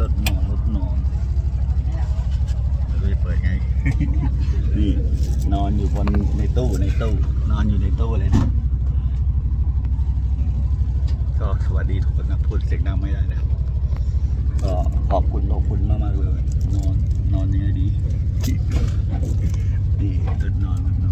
ปิดนอนรถนอนไม่รู้จะเปิดไง นี่นอนอยู่บนในตู้ในตู้ นอนอยู่ในตู้เลยนะก็สวัสดีทุกคนนะพูดเสียงดังไม่ได้นะครัก็ขอบคุณขอบคุณมากมากเลย นอนนอนยังไงดีดีตื่นนอนนอน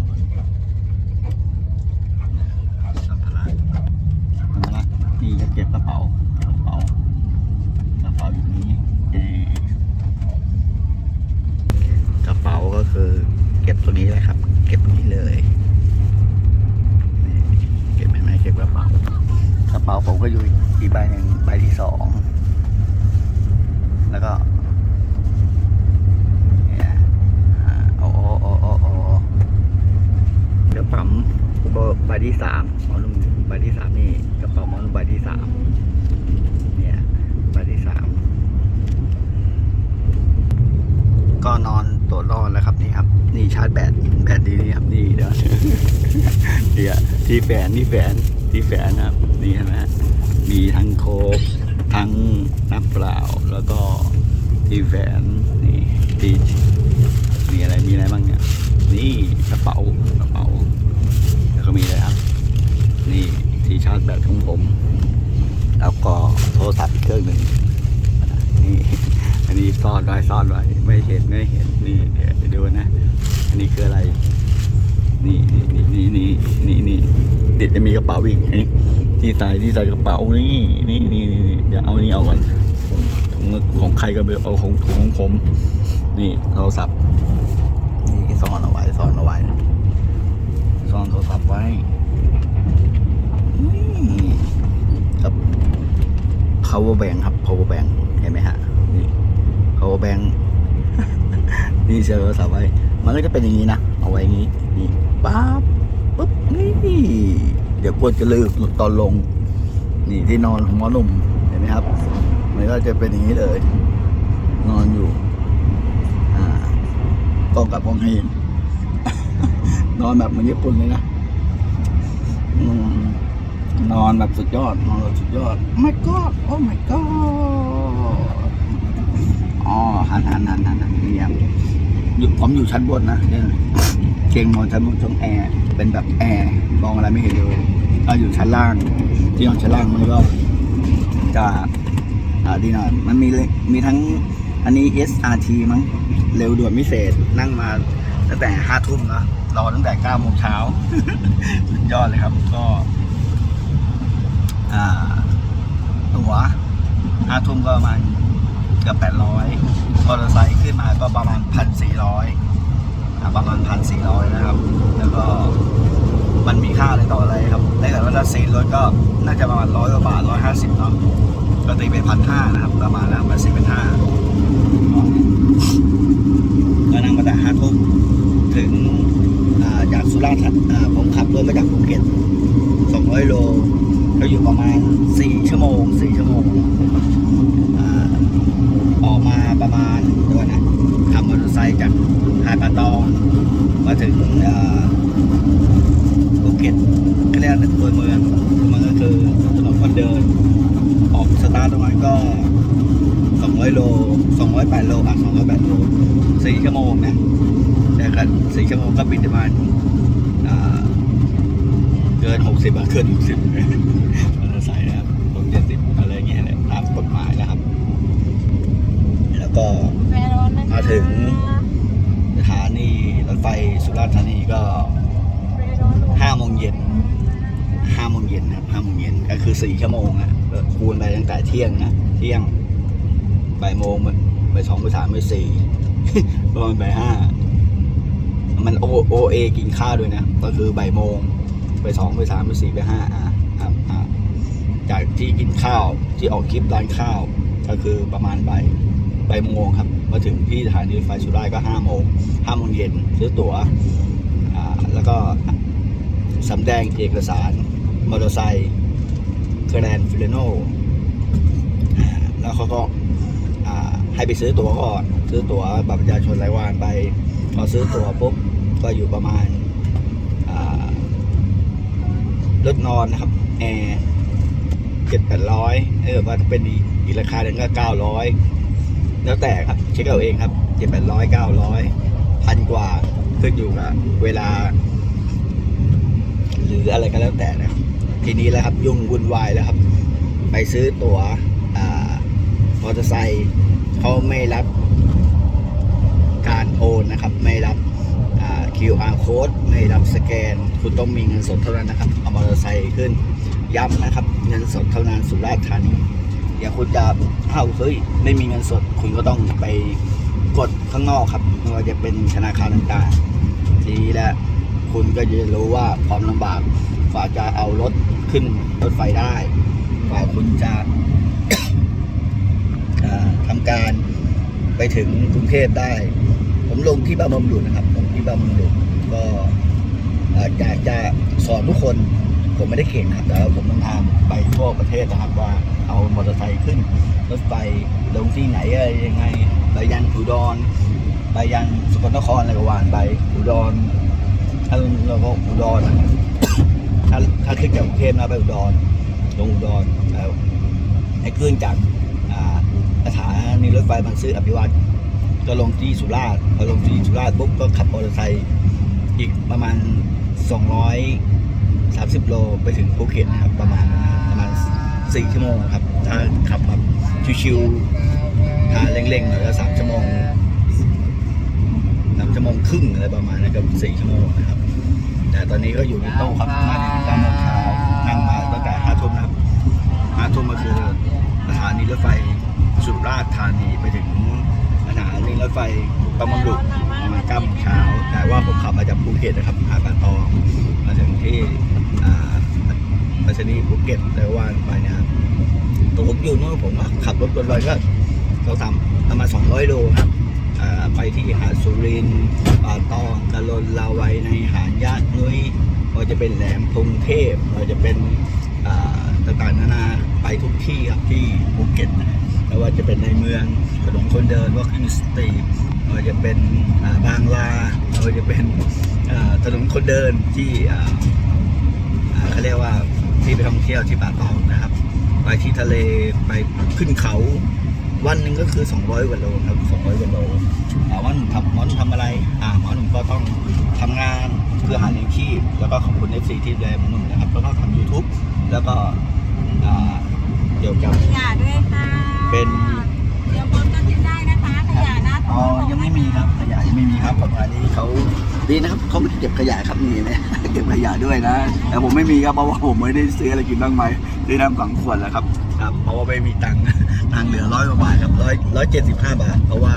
ที่สามหมอลุงใบที่สามนี่กระเป๋าหมอลุงใบที่สามเนี่ยใบที่สามก็นอนตัวรอดแล้วครับนี่ครับ นี่ชาร์จแบตแบตดีนี่ครับนี่เดี๋ยวเดี๋ยวที่แฝนที่แฝนที่แฝนนะครับนี่เห็นไหมมีทั้งโคกทั้งน้ำเปล่าแล้วก็ที่แฝนนี่ที่มีอะไรมีอะไรบ้างเนี่ยนี่กระเป๋ากระเป๋า แล้วก็มีอะไรครับ นี่ที่ชาร์จแบตของผม แล้วก็โทรศัพท์อีกเครื่องหนึ่งนี่อันนี้ซ่อนไว้ซ่อนไว้ไม่เห็นไม่เห็นนี่เดี๋ยวดูนะ อันนี้คืออะไร นี่นี่นี่นี่นี่นี่เด็ดจะมีกระเป๋าอีกนี่ที่ใส่ที่ใส่กระเป๋านี่นี่นี่นี่เดี๋ยวเอานี่เอาก่อนของของใครก็ไปเอาของถุงของผมนี่โทรศัพท์นี่ซ่อนเอาไว้ซ่อนเอาไว้ อนโทรศัพท์ไว้ครับ power bank ครับ power bank เห็นไหมฮะ นี่ power bank นี่เชื่อโทรศัพท์ไว้ มันก็จะเป็นอย่างนี้นะ เอาไว้อย่างนี้ นี่ปั๊บปุ๊บ นี่ เดี๋ยวกลัวจะลืมตอนลง นี่ที่นอนของหมอหนุ่ม เห็นไหมครับ มันก็จะเป็นอย่างนี้เลย นอนอยู่ อ่าก็กลับมองเห็นนอนแบบเหมือนญี่ปุ่นเลยนะ นอนแบบสุดยอด นอนแบบสุดยอด my god โอ้ my god อ๋อหันหันหันหันหันนี่ครับอยู่ผมอยู่ชั้นบนนะเนี่ยเตียงนอนชั้นบนช่องแอร์เป็นแบบแอร์มองอะไรไม่เห็นเลยเราอยู่ชั้นล่าง ที่นอนชั้นล่างมันก็จะอ่าดีหน่อยมันมีเลยมีทั้งอันนี้ SRT มั้งเร็วด่วนพิเศษนั่งมาตั้งแต่ห้าทุ่มนะ รอตั้งแต่เก้าโมงเช้าสุดยอดเลยครับ ก็ตั๋วห้าทุ่มก็ประมาณเกือบแปดร้อยมอเตอร์ไซค์ขึ้นมาก็ประมาณพันสี่ร้อยประมาณพันสี่ร้อยนะครับ แล้วก็มันมีค่าอะไรต่ออะไรครับถ้าเกิดว่าถ้าซีนรถก็น่าจะประมาณร้อยกว่าบาทร้อยห้าสิบเนาะก็ตีเป็นพันห้านะครับ ประมาณแล้วมันสี่เป็นห้าก็นั่งมาแต่ห้าทุ่มถึง สุราษฎร์ธาอ่าผมขับรถมาจากภูเก็ตสองร้อยโล ก็อยู่ประมาณสี่ชั่วโมงสี่ชั่วโมงออกมาประมาณดี๋ยนะขับมอเตอร์ไซค์จากหาดป่าตอง มาถึงภูเก็ตก็เรียกตัวเมืองมันก็คือถนนคนเดิน ออกสตาร์ทตรงนั้นก็ 200 โล 208 โลอะ208 โล 4 ชั่วโมงนะแต่กัน4ชั่วโมงก็บินประมาณ เกิน60อะเกิน60มอเตอร์ไซค์นะครับตรง70อะไรเงี้ยแหละตามกฎหมายนะครับ แล้วก็มาถึงสถานีรถไฟสุราษฎร์ธานีก็ห้าโมงเย็นห้าโมงเย็นนะครับห้าโมงเย็นก็คือสี่ชั่วโมงอะก็คูณไปตั้งแต่เที่ยงนะเที่ยงบ่ายโมงบ่ายสองบ่ายสามบ่ายสี่ประมาณบ่ายห้ามันโอโอเอกินข้าวด้วยนะ ก็คือบ่ายโมง บ่ายสองบ่ายสามบ่ายสี่บ่ายห้าอะอะอะจากที่กินข้าวที่ออกคลิปร้านข้าว ก็คือประมาณบ่ายบ่ายโมงครับ มาถึงที่สถานีรถไฟสุราษฎร์ก็ห้าโมงห้าโมงเย็นซื้อตั๋วอ่าแล้วก็สำแดงเอกสารมอเตอร์ไซค์แกรนฟิเลโนแล้วเขาก็าให้ไปซื้อตั๋วก่อน ซื้อตั๋วบัตรประชาชนรายวันไป พอซื้อตั๋วปุ๊บก็อยู่ประมาณ รถนอนนะครับแอร์เจ็ดแปดร้อยเออว่าเป็นอีกราคาหนึ่งก็เก้าร้อยแล้วแต่ครับเช็คเอาเองครับเจ็ดแปดร้อยเก้าร้อยพันกว่าขึ้นอยู่กับเวลา หรืออะไรก็แล้วแต่นะทีนี้แล้วครับยุ่งวุ่นวายแล้วครับ ไปซื้อตั๋วอามอเตอร์ไซค์เขาไม่รับการโอนนะครับ ไม่รับอ่า QR code ไม่รับสแกน คุณต้องมีเงินสดเท่านั้นนะครับ เอามอเตอร์ไซค์ขึ้น ย้ำนะครับ เงินสดเท่านั้นสุราษฎร์ธานีอย่าคุณจะเอ้าเฮ้ยไม่มีเงินสด คุณก็ต้องไปกดข้างนอกครับไม่ว่าจะเป็นธนาคารต่างๆ ทีนี้แหละคุณก็จะรู้ว่าความลำบากกว่าจะเอารถขึ้นรถไฟได้กว่าคุณจะอ่าทำการไปถึงกรุงเทพได้ ผมลงที่บางบำรุงนะครับ ลงที่บางบำรุง ก็อยากจะสอนทุกคนผมไม่ได้เก่งนะครับแต่ว่าผมต้องทำไปทั่วประเทศนะครับว่าเอามอเตอร์ไซค์ขึ้นรถไฟลงที่ไหนอะไรยังไงไปยังอุดรไปยังสกลนครอะไรก็ว่านไปอุดรถ้าเราก็อุดรถ้าถ้าขึ้นจากกรุงเทพนะไปอุดรลงอุดรแล้วให้ขึ้นจากอาสถานีรถไฟบางซื่ออภิวัตรก็ลงที่สุราษฎร์พอลงที่สุราษฎร์ปุ๊บก็ขับมอเตอร์ไซค์ อีกประมาณ200 30 โลไปถึงภูเก็ตนะครับประมาณประมาณ 4 ชั่วโมงครับถ้าขับแบบชิวๆถ้าเร่งๆหน่อยก็3ชั่วโมงสามชั่วโมงครึ่งอะไรประมาณนั้นกับ4ชั่วโมงนะครับ แต่ตอนนี้ก็อยู่ในโต๊ะครับมาถึงเก้าโมงเช้านั่งมาตั้งแต่ห้าทุ่มนะครับห้าทุ่มก็คือสถานีรถไฟสุราษฎร์ธานีไปถึง สถานีรถไฟประมงดุประมาณเก้าโมงเช้า แต่ว่าผมขับมาจากภูเก็ตนะครับหาดป่าตองมาถึงที่อ่าไปรษณีภูเก็ตแต่ว่าไปเนะครับตัวผมอยู่นู่นผมขับรถรถไฟก็เราทำประมาณสองร้อยโลครับไปที่หาดสุรินทร์ป่าตองกะลนลาวัยในหาดยาดนุ้ยเราจะเป็นแหลมพรหมเทพเราจะเป็นต่างๆนานาไปทุกที่ครับที่ภูเก็ตนะ ไม่ว่าจะเป็นในเมืองถนนคนเดินว่าขึ้นสตรีทเราจะเป็นาบางลาเราจะเป็นถนนคนเดินที่เขาเรียกว่าที่ไปท่องเที่ยวที่ป่าตองนะครับ ไปที่ทะเลไปขึ้นเขาวันหนึ่งก็คือ 200กว่าโลครับ200กว่าโลว่าหนุ่มทำหมอหนุ่มทำอะไร อ่าหมอหนุ่มก็ต้องทำงานเพื่อหาเลี้ยงชีพแล้วก็ขอบคุณ FC ที่ดูแลหมอหนุ่มนะครับแล้วก็ทำ YouTube แล้วก็เกี่ยวกับขยะด้วย เป็นเดี๋ยวคนก็ทิ้งได้นะคะขยะหน้าอ๋ท้อองยังไม่มีครับขยะยังไม่มีครับของอันนี้เขาดีนะครับเขาไม่ได้เก็บขยะครับนี่นะเก็บขยะด้วยนะ แต่ผมไม่มีครับเพราะว่าผมไม่ได้ซื้ออะไรกินบ้างไหมซื้อน้ำสองขวดแล้วครับครับเพราะว่าไม่มีตังค์ตังค์เหลือร้อยกว่าบาทครับร้อยร้อยเจ็ดสิบห้าบาท เพราะว่า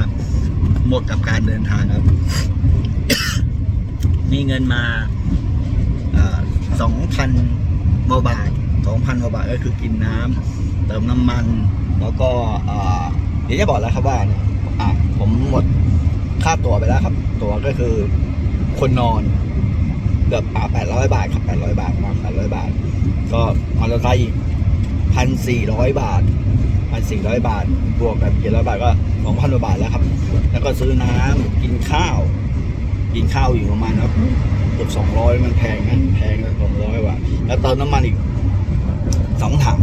หมดกับการเดินทางครับ มีเงินมาสองพันกว่าบาทสองพันกว่าบาทก็คือกินน้ำเติมน้ำมัน แล้วก็เดี๋ยวจะบอกแล้วครับว่าอะผมหมดค่าตั๋วไปแล้วครับ ตั๋วก็คือคนนอนเกือบอ่าแปดร้อยบาทครับแปดร้อยบาทมาแปดร้อยบาท ก็มอเตอร์ไซค์อีกพันสี่ร้อยบาทพันสี่ร้อยบาท บวกกับเจ็ดร้อยบาทก็สองพันกว่าบาทแล้วครับ แล้วก็ซื้อน้ำกินข้าว กินข้าวอยู่ประมาณครับเกือบสองร้อยมันแพงนะแพงสองร้อยบาทแล้วเติมน้ำมันอีกสองถัง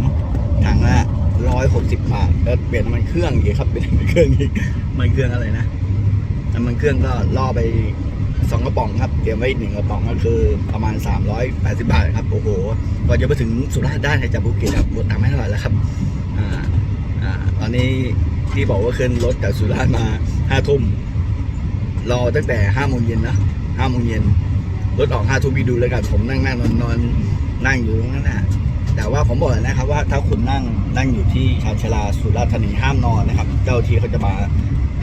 ถังละ ร้อยหกสิบบาทแล้วเปลี่ยนมันเครื่องอีกครับเปลี่ยนมันเครื่องอีกมันเครื่องอะไรนะน้ำมันเครื่องก็ล่อไปสองกระป๋องครับเตรียมไว้หนึ่งกระป๋องก็คือประมาณสามร้อยแปดสิบบาทครับโอ้โหกว่าจะไปถึงสุราษฎร์ได้จากภูเก็ตครับหมดตังค์ไม่เท่าไหร่แล้วครับอ่าอ่าตอนนี้ที่บอกว่าขึ้นรถจากสุราษฎร์มาห้าทุ่มรอตั้งแต่ห้าโมงเย็นนะห้าโมงเย็นรถออกห้าทุ่มพี่ดูแล้วกันผมนั่งนั่งนอนนอนนั่งอยู่ตรงนั้นนะ แต่ว่าผมบอกเลยนะครับว่าถ้าคุณนั่งนั่งอยู่ที่ชานชลาสุราษฎร์ธานีห้ามนอนนะครับ เจ้าที่เขาจะมา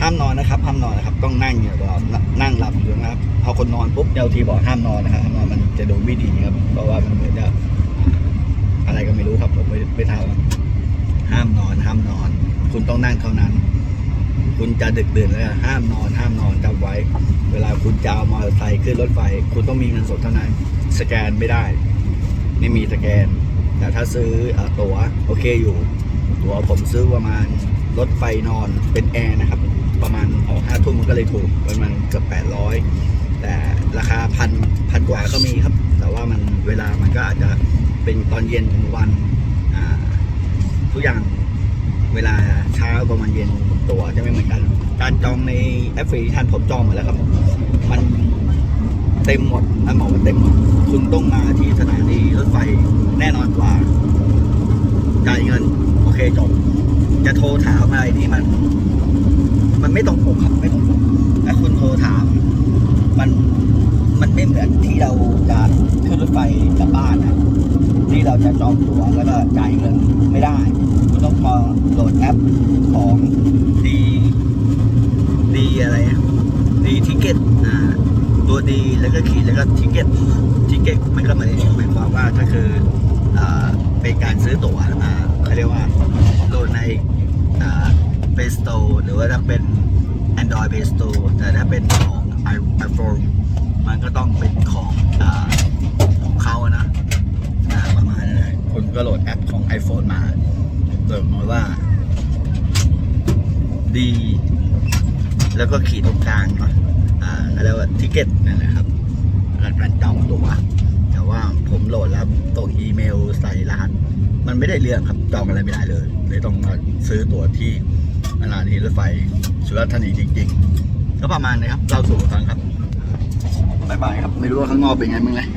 ห้ามนอนนะครับห้ามนอนนะครับ ต้องนั่งอยู่ตลอดนั่งหลับอยู่นะครับพอคนนอนปุ๊บเจ้าที่บอกห้ามนอนนะครับห้ามนอนมันจะดูไม่ดีครับ เพราะว่ามันเหมือนจะอะไรก็ไม่รู้ครับผมไม่ไม่ทราบห้ามนอนห้ามนอน คุณต้องนั่งเท่านั้น คุณจะดึกดื่นแล้วห้ามนอน ห้ามนอนจำไว้ เวลาคุณจะเอามอเตอร์ไซค์ขึ้นรถไฟ คุณต้องมีเงินสดเท่านั้น สแกนไม่ได้ ไม่มีสแกน แต่ถ้าซื้ออตั๋วโอเคอยู่ ตั๋วผมซื้อประมาณรถไฟนอนเป็นแอร์นะครับ ประมาณออกห้าทุ่มมันก็เลยถูกประมาณเกือบแปดร้อยแต่ราคาพันพันกว่าก็มีครับ แต่ว่ามันเวลามันก็อาจจะเป็นตอนเย็นถึงวันทุกอย่างเวลาเช้าประมาณเย็นตั๋วจะไม่เหมือนกัน การจองในแอปพลิเคชันผมจองหมดแล้วครับ มันเต็มหมดนะหมอเต็มหมด คุณต้องมานีรถไฟแน่นอนกว่า จ่ายเงิน โอ เคจบจะโทรถามอะไรนี่มัน มันไม่ตรงปกครับไม่ตรงปกถ้าคุณโทรถาม มันมันไม่เหมือนที่เราจะขึ้นรถไฟกลับบ้านนะที่เราจะจองตั๋วแล้วก็จ่ายเงินไม่ได้ คุณต้องมาโหลดแอปของดีดีอะไรดีทิเก็ตอ่าตัวดีแล้วก็ขีดแล้วก็ทิเก็ตทิเก็ตมันก็หมายหมายความว่าก็คืออ่าเป็นการซื้อตั๋วอ่า เขาเรียกว่าโหลดในอ่า Play Store หรือว่าถ้าเป็น Android Play Store แต่ถ้าเป็นของ iPhone มันก็ต้องเป็นของอของเขาอะนะประมาณนั้นเลยคุณก็โหลดแอปของ iPhone มาโดยมาว่า ดี แล้วก็ขีดตรงกลางเนาะอ่าเขาเรียกว่าทิเก็ตนั่นแหละครับการจองตัวแต่ว่าผมโหลดแล้วส่งอีเมลใส่รหัส มันไม่ได้เรื่องครับจองอะไรไม่ได้เลยเลยต้องมาซื้อตั๋วที่สถานีรถไฟสุราษฎร์ธานีจริงๆก็ประมาณนี้ครับเราสู่ฟังครับบายบายครับ ไม่รู้ว่าข้างนอกเป็นไงบ้างเลย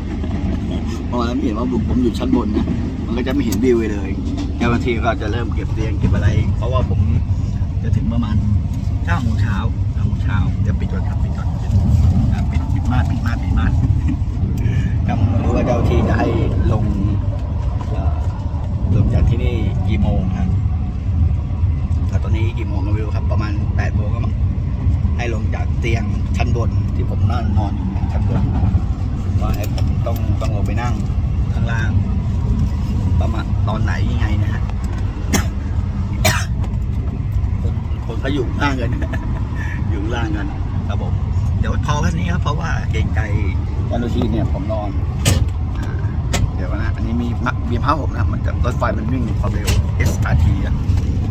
เพราะว่าเห็นว่าผมผมอยู่ชั้นบนนะมันก็จะไม่เห็นวิวเลยเจ้าหน้าที่ก็จะเริ่มเก็บเตียงเก็บอะไร เพราะว่าผมจะถึงประมาณเก้าโมงเช้าเก้าโมงเช้าเดี๋ยวปิดก่อนครับปิดก่อนปิดปิดปิดม่านปิดมานปิดมานครับรู้ว่าเจ้าที่จะให้ลง ลงจากที่นี่กี่โมงครับแล้วตอนนี้กี่โมงก็ไม่รู้ครับ ประมาณแปดโมงก็มั้งให้ลงจากเตียงชั้นบนที่ผมนอนนอนอยู่เนี่ยชั้นบนว่าให้ผมต้องต้องลงไปนั่งข้างล่าง ประมาณตอนไหนยังไงนะฮะคนคนก็อยู่ข้างล่างกัน อยู่ข้างล่างกันครับผมเดี๋ยวพอแค่นี้ครับเพราะว่าเกรงใจเจ้าหน้าที่เนี่ยผมนอนอ่าเดี๋ยวนะ อันนี้มี มีผ้าห่มนะมันจะรถไฟมันวิ่งความเร็ว SRT อะ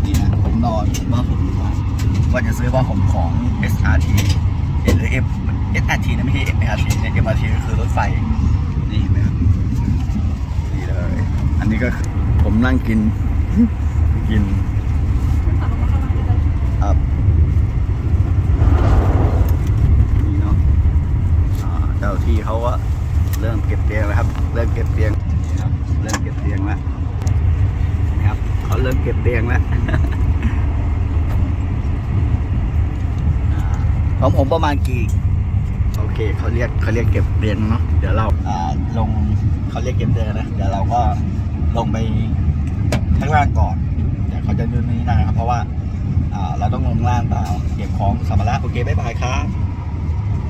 นี่นะผมนอนว่าผมว่าจะซื้อว่าผมของ SRT หรือ F SRT นะไม่ใช่ MRT เนี่ย MRT ก็คือรถไฟนี่เห็นไหมครับนี่เลย อันนี้ก็คือผมนั่งกินกินครับนี่เนาะเจ้าที่เขาก็เริ่มเก็บเตียงแล้วครับ เริ่มเก็บเตียงนี่ครับเริ่มเก็บเตียงแล้ว นะครับ เขาเริ่มเก็บเตียงแล้วอ่าของผมประมาณกี่โอเคเขาเรียกเขาเรียกเก็บเตียงเนาะเดี๋ยวเราอ่าลงเขาเรียกเก็บเตียงนะเดี๋ยวเราก็ลงไปข้างล่างก่อนเดี๋ยวเขาจะนู่นนี่นั่นนะครับเพราะว่าอ่าเราต้องลงล่างเปล่าเก็บของสัมภาระโอเคบ๊ายบายครับ